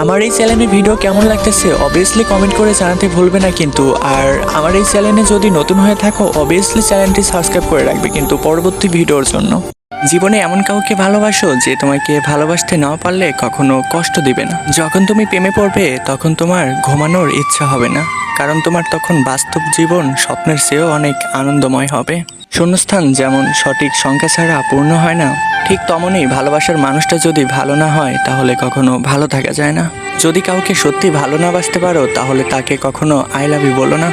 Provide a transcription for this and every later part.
আমার এই চ্যানেলে ভিডিও কেমন লাগতেছে অবভিয়াসলি কমেন্ট করে জানাতে ভুলবে না কিন্তু। আর আমার এই চ্যানেলে যদি নতুন হয়ে থাকো অবভিয়াসলি চ্যানেলটি সাবস্ক্রাইব করে রাখবে কিন্তু পরবর্তী ভিডিওর জন্য। জীবনে এমন কাউকে ভালোবাসো যে তোমাকে ভালোবাসতে না পারলে কখনো কষ্ট দিবে না। যখন তুমি প্রেমে পড়বে, তখন তোমার ঘুমানোর ইচ্ছা হবে না। কারণ তোমার তখন বাস্তব জীবন স্বপ্নের চেয়েও অনেক আনন্দময় হবে। শূন্যস্থান যেমন সঠিক সংখ্যা ছাড়া পূর্ণ হয় না, ঠিক তেমনই ভালোবাসার মানুষটা যদি ভালো না হয়, তাহলে কখনো ভালো থাকা যায় না। যদি কাউকে সত্যি ভালো না বাসতে পারো, তাহলে তাকে কখনো আই লাভ ইউ বলো না।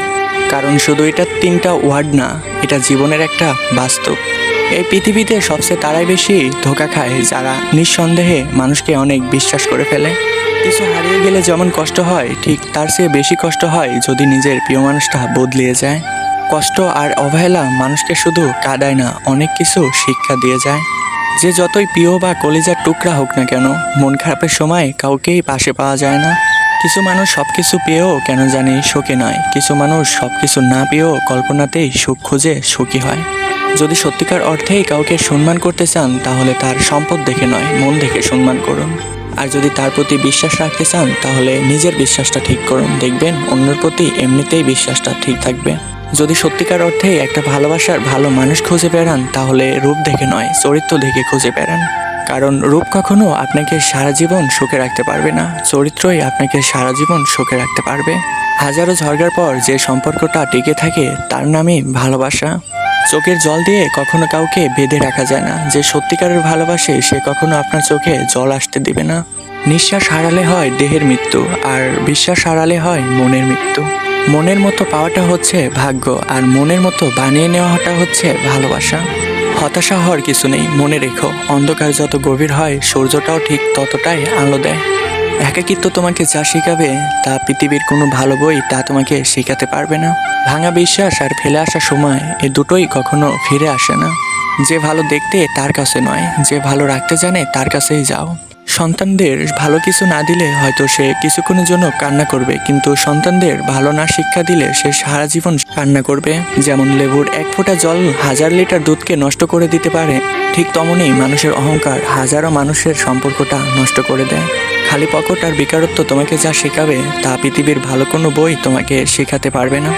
কারণ শুধু এটা তিনটা ওয়ার্ড না, এটা জীবনের একটা বাস্তব। এই পৃথিবীতে সবচেয়ে তারাই বেশি ধোকা খায়, যারা নিঃসন্দেহে মানুষকে অনেক বিশ্বাস করে ফেলে। কিছু হারিয়ে গেলে যেমন কষ্ট হয়, ঠিক তার চেয়ে বেশি কষ্ট হয় যদি নিজের প্রিয় মানুষটা বদলিয়ে যায়। কষ্ট আর অবহেলা মানুষকে শুধু কাঁদায় না, অনেক কিছু শিক্ষা দিয়ে যায়। যে যতই প্রিয় বা কলিজার টুকরা হোক না কেন, মন খারাপের সময় কাউকেই পাশে পাওয়া যায় না। কিছু মানুষ সব কিছু পেয়েও কেন জানি শোকে নয়। কিছু মানুষ সব কিছু না পেয়েও কল্পনাতেই সুখ খুঁজে সুখী হয়। যদি সত্যিকার অর্থেই কাউকে সম্মান করতে চান, তাহলে তার সম্পদ দেখে নয়, মন দেখে সম্মান করুন। আর যদি তার প্রতি বিশ্বাস রাখতে চান, তাহলে নিজের বিশ্বাসটা ঠিক করুন। দেখবেন, অন্যের প্রতি এমনিতেই বিশ্বাসটা ঠিক থাকবে। যদি সত্যিকার অর্থে একটা ভালোবাসার ভালো মানুষ খুঁজে বেড়ান, তাহলে রূপ দেখে নয়, চরিত্র দেখে খুঁজে বেড়ান। কারণ রূপ কখনো আপনাকে সারা জীবন সুখে রাখতে পারবে না, চরিত্রই আপনাকে সারা জীবন সুখে রাখতে পারবে। হাজারো ঝরগার পর যে সম্পর্কটা টিকে থাকে, তার নামই ভালোবাসা। চোখের জল দিয়ে কখনো কাউকে বেঁধে রাখা যায় না। যে সত্যিকারের ভালোবাসে, সে কখনো আপনার চোখে জল আসতে দিবে না। নিঃশ্বাস হারালে হয় দেহের মৃত্যু, আর বিশ্বাস হারালে হয় মনের মৃত্যু। মনের মতো পাওয়াটা হচ্ছে ভাগ্য, আর মনের মতো বানিয়ে নেওয়াটা হচ্ছে ভালোবাসা। হতাশা হওয়ার কিছু নেই, মনে রেখো। অন্ধকার যত গভীর হয়, সূর্যটাও ঠিক ততটাই আলো দেয়। একাকিত্ব তোমাকে যা শেখাবে তা পৃথিবীর কোনো ভালো বই তা তোমাকে শেখাতে পারবে না। ভাঙা বিশ্বাস আর ফেলে আসা সময় এ দুটোই কখনো ফিরে আসে না। যে ভালো দেখতে তার কাছে নয়, যে ভালো রাখতে জানে তার কাছেই যাও। সন্তানদের ভালো কিছু না দিলে হয়তো সে কিছুক্ষণের জন্য কান্না করবে, কিন্তু সন্তানদের ভালো না শিক্ষা দিলে সে সারা জীবন কান্না করবে। যেমন লেবুর এক ফোঁটা জল হাজার লিটার দুধকে নষ্ট করে দিতে পারে, ঠিক তেমনই মানুষের অহংকার হাজারো মানুষের সম্পর্কটা নষ্ট করে দেয়। খালি পকট আর বেকারত্ব তোমাকে যা শেখাবে, তা পৃথিবীর ভালো কোনো বই তোমাকে শেখাতে পারবে না।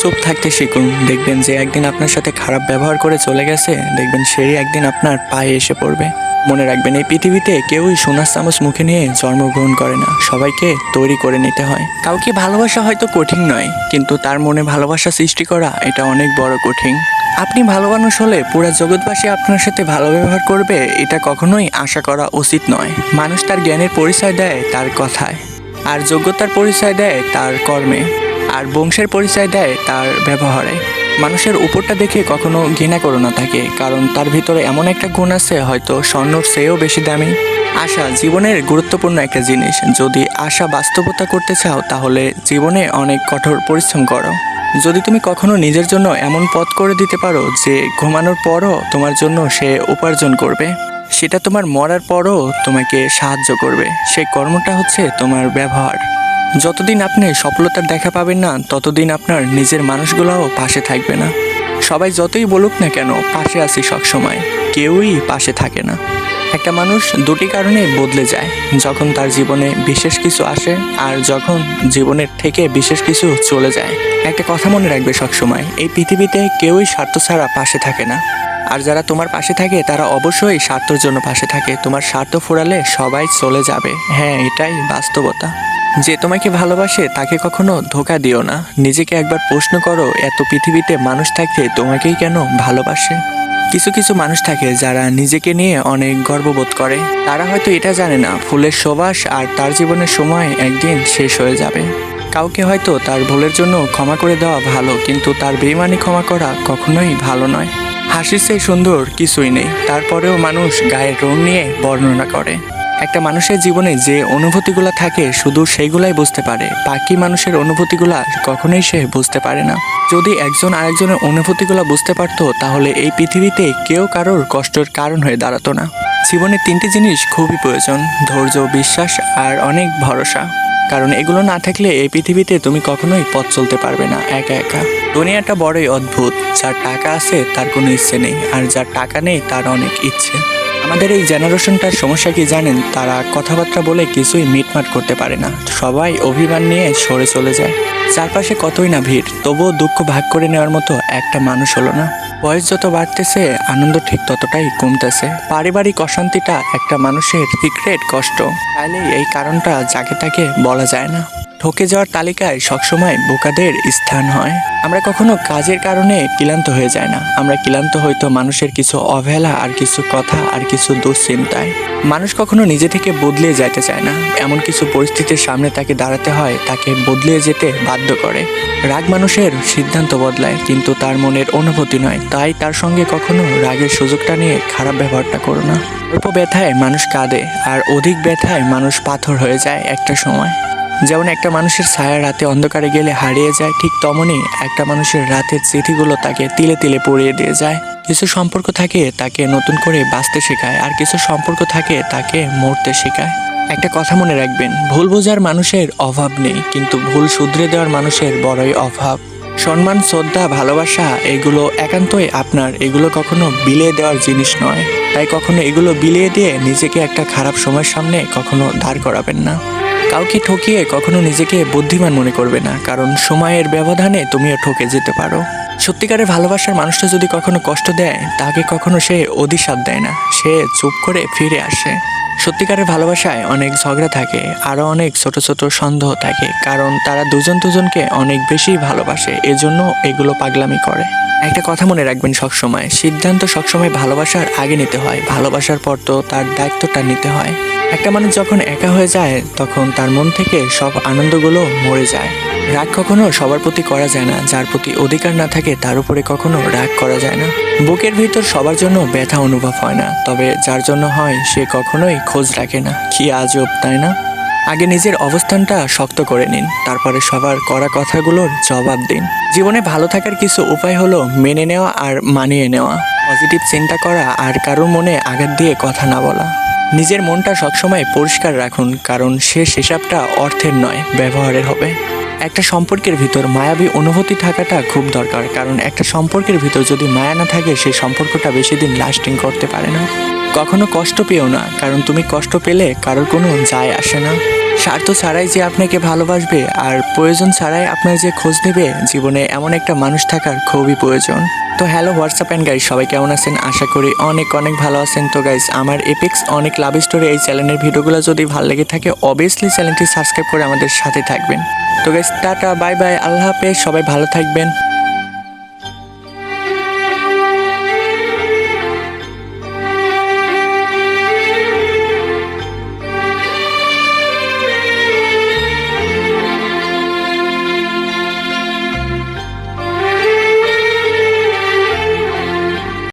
চুপ থাকতে শিখুন, দেখবেন যে একদিন আপনার সাথে খারাপ ব্যবহার করে চলে গেছে, দেখবেন সেই একদিন আপনার পায়ে এসে পড়বে। মনে রাখবেন, এই পৃথিবীতে কেউই সোনার চামচ মুখে নিয়ে জন্মগ্রহণ করে না। সবাইকে তৈরি করে নিতে হয়। কাউকে ভালোবাসা হয়তো কঠিন নয়, কিন্তু তার মনে ভালোবাসা সৃষ্টি করা এটা অনেক বড় কঠিন। আপনি ভালো মানুষ হলে পুরা জগৎবাসী আপনার সাথে ভালো ব্যবহার করবে, এটা কখনোই আশা করা উচিত নয়। মানুষ তার জ্ঞানের পরিচয় দেয় তার কথায়, আর যোগ্যতার পরিচয় দেয় তার কর্মে, আর বংশের পরিচয় দেয় তার ব্যবহারে। মানুষের উপরটা দেখে কখনো ঘৃণা করো না তাকে, কারণ তার ভিতরে এমন একটা গুণ আছে, হয়তো স্বর্ণর চেয়েও বেশি দামি। আশা জীবনের গুরুত্বপূর্ণ একটা জিনিস। যদি আশা বাস্তবতা করতে চাও, তাহলে জীবনে অনেক কঠোর পরিশ্রম করো। যদি তুমি কখনো নিজের জন্য এমন পথ করে দিতে পারো, যে ঘুমানোর পরও তোমার জন্য সে উপার্জন করবে, সেটা তোমার মরার পরও তোমাকে সাহায্য করবে। সেই কর্মটা হচ্ছে তোমার ব্যবহার। যতদিন আপনি সফলতার দেখা পাবেন না, ততদিন আপনার নিজের মানুষগুলোও পাশে থাকবে না। সবাই যতই বলুক না কেন, পাশে আছি সবসময়। কেউই পাশে থাকে না। একটা মানুষ দুটি কারণে বদলে যায়। যখন তার জীবনে বিশেষ কিছু আসে, আর যখন জীবনের থেকে বিশেষ কিছু চলে যায়। একটা কথা মনে রাখবে সবসময়, এই পৃথিবীতে কেউই স্বার্থ ছাড়া পাশে থাকে না। আর যারা তোমার পাশে থাকে, তারা অবশ্যই স্বার্থর জন্য পাশে থাকে। তোমার স্বার্থ ফুরালে সবাই চলে যাবে। হ্যাঁ এটাই বাস্তবতা। যে তোমাকে ভালোবাসে তাকে কখনো ধোকা দিও না। নিজেকে একবার প্রশ্ন করো, এত পৃথিবীতে মানুষ থাকতে তোমাকেই কেন ভালোবাসে? কিছু কিছু মানুষ থাকে যারা নিজেকে নিয়ে অনেক গর্ববোধ করে। তারা হয়তো এটা জানে না, ফুলের সুবাস আর তার জীবনের সময় একদিন শেষ হয়ে যাবে। কাউকে হয়তো তার ভুলের জন্য ক্ষমা করে দেওয়া ভালো, কিন্তু তার বেইমানি ক্ষমা করা কখনোই ভালো নয়। হাসির চেয়ে সুন্দর কিছুই নেই, তারপরেও মানুষ গায়ের রং নিয়ে বর্ণনা করে। একটা মানুষের জীবনে যে অনুভূতিগুলো থাকে, শুধু সেইগুলাই বুঝতে পারে। বাকি মানুষের অনুভূতিগুলা কখনোই সে বুঝতে পারে না। যদি একজন আরেকজনের অনুভূতিগুলো বুঝতে পারতো, তাহলে এই পৃথিবীতে কেউ কারোর কষ্টের কারণ হয়ে দাঁড়াতো না। জীবনে তিনটি জিনিস খুবই প্রয়োজন, ধৈর্য, বিশ্বাস আর অনেক ভরসা। কারণ এগুলো না থাকলে এই পৃথিবীতে তুমি কখনোই পথ চলতে পারবে না, একা একা। দুনিয়াটা বড়ই অদ্ভুত, যার টাকা আছে তার কোনো ইচ্ছে নেই, আর যার টাকা নেই তার অনেক ইচ্ছে। আমাদের এই জেনারেশনটার সমস্যা কি জানেন? তারা কথাবার্তা বলে কিছুই মিটমাট করতে পারে না। সবাই অভিমান নিয়ে সরে চলে যায়। চারপাশে কতই না ভিড়, তবুও দুঃখ ভাগ করে নেওয়ার মতো একটা মানুষ হলো না। বয়স যত বাড়তেছে, আনন্দ ঠিক ততটাই কমতেছে। পারিবারিক অশান্তিটা একটা মানুষের সিক্রেট কষ্ট। তাইলে এই কারণটা যাকে তাকে বলা যায় না। ঠকে যাওয়ার তালিকায় সবসময় বোকাদের স্থান হয়। আমরা কখনো কাজের কারণে ক্লান্ত হয়ে যায় না। আমরা ক্লান্ত হয়তো মানুষের কিছু অবহেলা আর কিছু কথা আর কিছু দুশ্চিন্তায়। মানুষ কখনো নিজে থেকে বদলে যাইতে চায় না। এমন কিছু পরিস্থিতির সামনে তাকে দাঁড়াতে হয়, তাকে বদলে যেতে বাধ্য করে। রাগ মানুষের সিদ্ধান্ত বদলায়, কিন্তু তার মনের অনুভূতি নয়। তাই তার সঙ্গে কখনো রাগের সুযোগটা নিয়ে খারাপ ব্যবহারটা করো না। অল্প ব্যথায় মানুষ কাঁদে, আর অধিক ব্যথায় মানুষ পাথর হয়ে যায় একটা সময়। যেমন একটা মানুষের ছায়া রাতে অন্ধকারে গেলে হারিয়ে যায়, ঠিক তেমনই একটা মানুষের রাতের চিঠিগুলো তাকে তিলে তিলে পড়িয়ে দিয়ে যায়। কিছু সম্পর্ক থাকে তাকে নতুন করে বাঁচতে শেখায়, আর কিছু সম্পর্ক থাকে তাকে মরতে শেখায়। একটা কথা মনে রাখবেন, ভুল বোঝার মানুষের অভাব নেই, কিন্তু ভুল শুধরে দেওয়ার মানুষের বড়ই অভাব। সম্মান, শ্রদ্ধা, ভালোবাসা, এগুলো একান্তই আপনার, এগুলো কখনো বিলিয়ে দেওয়ার জিনিস নয়। তাই কখনো এগুলো বিলিয়ে দিয়ে নিজেকে একটা খারাপ সময়ের সামনে কখনো দাঁড় করাবেন না। কাউকে ঠকিয়ে কখনো নিজেকে বুদ্ধিমান মনে করবে না, কারণ সময়ের ব্যবধানে তুমিও ঠকে যেতে পারো। সত্যিকারের ভালোবাসার মানুষটা যদি কখনো কষ্ট দেয়, তাকে কখনো সে অধিসাপ দেয় না। সে চুপ করে ফিরে আসে। সত্যিকারের ভালোবাসায় অনেক ঝগড়া থাকে, আরও অনেক ছোট ছোট সন্দেহ থাকে, কারণ তারা দুজন দুজনকে অনেক বেশি ভালোবাসে, এজন্য এগুলো পাগলামি করে। একটা কথা মনে রাখবেন সবসময়, সিদ্ধান্ত সবসময় ভালোবাসার আগে নিতে হয়, ভালোবাসার পর তো তার দায়িত্বটা নিতে হয়। একটা মানুষ যখন একা হয়ে যায়, তখন তার মন থেকে সব আনন্দগুলো মরে যায়। রাগ কখনো সবার প্রতি করা যায় না, যার প্রতি অধিকার না থাকে তার উপরে কখনো রাগ করা যায় না। বুকের ভিতর সবার জন্য ব্যথা অনুভব হয় না, তবে যার জন্য হয় সে কখনোই খোঁজ রাখে না। কি আজব, তাই না? আগে নিজের অবস্থানটা শক্ত করে নিন, তারপরে সবার করা কথাগুলোর জবাব দিন। জীবনে ভালো থাকার কিছু উপায় হলো মেনে নেওয়া আর মানিয়ে নেওয়া। পজিটিভ চিন্তা করা আর কারোর মনে আঘাত দিয়ে কথা না বলা। নিজের মনটা সবসময় পরিষ্কার রাখুন, কারণ শেষ হিসাবটা অর্থের নয়, ব্যবহারের হবে। একটা সম্পর্কের ভিতর মায়াবী অনুভূতি থাকাটা খুব দরকার, কারণ একটা সম্পর্কের ভিতর যদি মায়া না থাকে, সেই সম্পর্কটা বেশি দিন লাস্টিং করতে পারে না। কখনো কষ্ট পেও না, কারণ তুমি কষ্ট পেলে কারোর কোনো যায় আসে না। স্বার্থ ছাড়াই যে আপনাকে ভালোবাসবে, আর প্রয়োজন ছাড়াই আপনার যে খোঁজ নেবে, জীবনে এমন একটা মানুষ থাকার খুবই প্রয়োজন। তো হ্যালো হোয়াটসঅ্যাপ অ্যান্ড গাইজ সবাই কেমন আছেন? আশা করি অনেক অনেক ভালো আছেন। তো গাইজ আমার এপিক্স অনেক লাভ স্টোরি এই চ্যানেলের ভিডিওগুলো যদি ভালো লেগে থাকে অবভিয়াসলি চ্যানেলটি সাবস্ক্রাইব করে আমাদের সাথে থাকবেন। তো গাইজ টাটা, বাই বাই, আল্লাহ হাফেজ, সবাই ভালো থাকবেন।